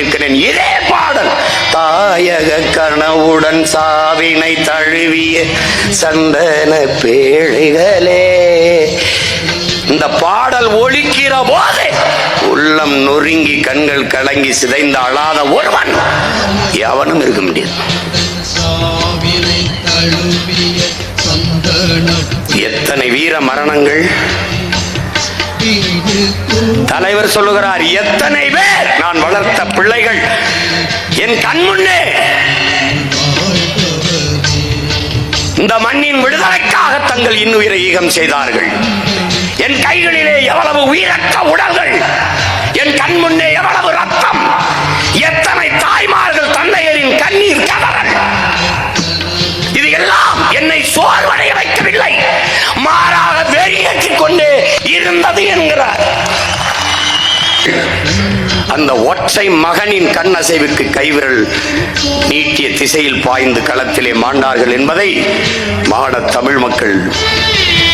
இருக்கிறேன் இதே பாடல். தாயக கனவுடன் சாவினை தழுவிய சந்தன பேழைகளே. இந்த பாடல் ஒழிக்கிற போது உள்ளம் நொறுங்கி கண்கள் கலங்கி சிதைந்த அழாத ஒருவன் எவனும் இருக்க முடியாது. எத்தனை வீர மரணங்கள் தலைவர் சொல்லுகிறார் எத்தனை பேர் நான் வளர்த்த பிள்ளைகள் என் கண் முன்னே இந்த மண்ணின் விடுதலைக்காக தங்கள் இன்னுயிரை ஈகம் செய்தார்கள். என் கைகளிலே எவ்வளவு உயிரற்ற உடல்கள் என் கண் முன்னே அந்த ஒற்றை மகனின் கண் அசைவுக்கு கைவிரல் நீட்டிய திசையில் பாய்ந்து களத்திலே மாண்டார்கள் என்பதை மாட தமிழ் மக்கள்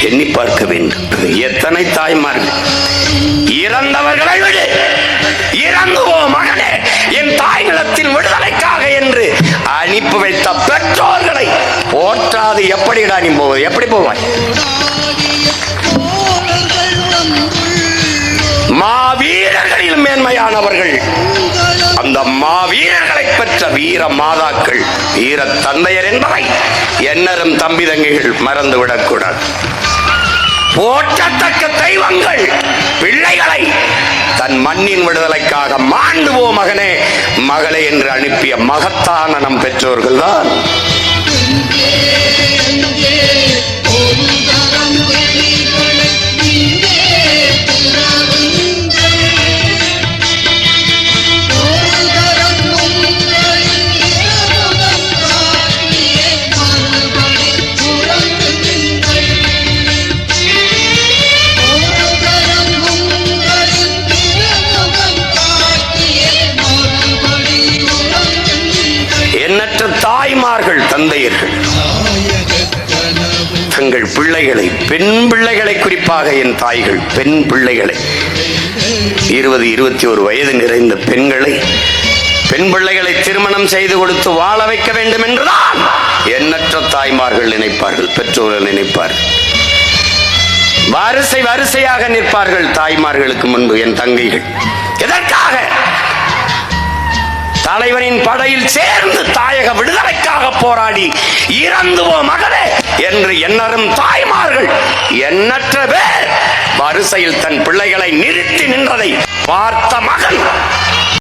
எண்ணி பார்க்க வேண்டும். எத்தனை தாய்மார்கள் இறந்தவர்களை விடு. இறந்துவோ மகனே. என் தாய் நிலத்தின் விடுதலைக்காக என்று அனுப்பி வைத்த பெற்றோர்களை போற்றாது எப்படிடா நீ போவது எப்படி போவாய்? அந்த மாவீரர்களை பெற்ற வீர மாதாக்கள் வீர தந்தையர் என்பதை எண்ணரும் தம்பி தங்கைகள் மறந்துவிடக் கூடாது போற்றத்தக்க தெய்வங்கள் பிள்ளைகளை தன் மண்ணின் விடுதலைக்காக மாண்டுவோ மகனே மகளே என்று அனுப்பிய மகத்தான நம் பெற்றோர்கள் தான் தந்தையர்கள் தங்கள் பிள்ளைகளை பெண் பிள்ளைகளை குறிப்பாக என் தாய்கள் பெண் பிள்ளைகளை இருபது இருபத்தி ஒரு வயது நிறைந்த பெண்களை பெண் பிள்ளைகளை திருமணம் செய்து கொடுத்து வாழ வைக்க வேண்டும் என்றுதான் எண்ணற்ற தாய்மார்கள் நினைப்பார்கள் பெற்றோர்கள் நினைப்பார்கள். வரிசை வரிசையாக நிற்பார்கள் தாய்மார்களுக்கு முன்பு என் தங்கைகள். எதற்காக? தலைவனின் படையில் சேர்ந்து தாயக விடுதலைக்காக போராடி இறந்துவோ மகனே என்று எண்ணரும் தாய்மார்கள் எண்ணற்ற பேர் வரிசையில் தன் பிள்ளைகளை நிறுத்தி நின்றதை பார்த்த மகன்